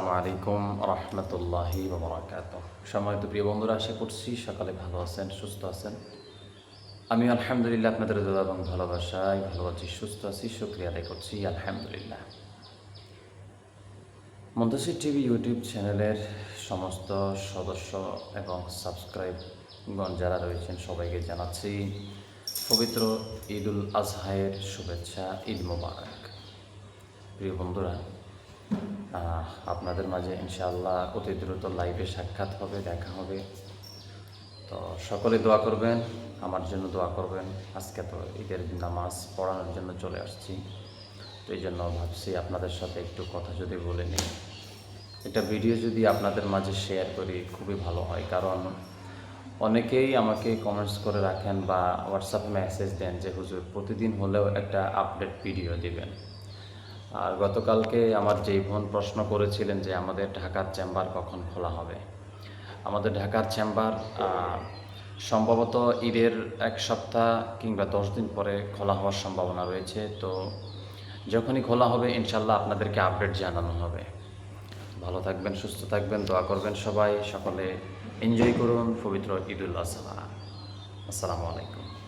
আসসালামু আলাইকুম রহমতুল্লাহি বাবরাকাত সম্মানিত প্রিয় বন্ধুরা, আশা করছি সকালে ভালো আছেন, সুস্থ আছেন। আমি আলহামদুলিল্লাহ আপনাদের দোয়া এবং ভালোবাসায় ভালো আছি, সুস্থ আছি, শুক্রিয়া আদায় করছি, আলহামদুলিল্লাহ। মন্তসির টিভি ইউটিউব চ্যানেলের সমস্ত সদস্য এবং সাবস্ক্রাইবগণ যারা রয়েছেন, সবাইকে জানাচ্ছি পবিত্র ঈদুল আজহায়ের শুভেচ্ছা, ঈদ মোবারক। প্রিয় বন্ধুরা আপনাদের মাঝে ইনশাআল্লাহ অতি দ্রুত লাইভে সাক্ষাৎ হবে, দেখা হবে। তো সকলে দোয়া করবেন, আমার জন্য দোয়া করবেন। আজকে তো ঈদের নামাজ পড়ানোর জন্য চলে আসছি। তো এই জন্য ভাবছি আপনাদের সাথে একটু কথা যদি বলে নিই। এটা ভিডিও যদি আপনাদের মাঝে শেয়ার করি, খুবই ভালো হয়। কারণ অনেকেই আমাকে কমেন্টস করে রাখেন বা হোয়াটসঅ্যাপে মেসেজ দেন যে, হুজুর, প্রতিদিন হলেও একটা আপডেট ভিডিও দিবেন। আর গতকালকে আমার যেই বোন প্রশ্ন করেছিলেন যে আমাদের ঢাকার চেম্বার কখন খোলা হবে। আমাদের ঢাকার চেম্বার সম্ভবত ঈদের এক সপ্তাহ কিংবা দশ দিন পরে খোলা হওয়ার সম্ভাবনা রয়েছে। তো যখনই খোলা হবে, ইনশাল্লাহ আপনাদেরকে আপডেট জানানো হবে। ভালো থাকবেন, সুস্থ থাকবেন, দোয়া করবেন সবাই। সকলে এনজয় করুন, পবিত্র ঈদুল আজহা। আসসালামু আলাইকুম।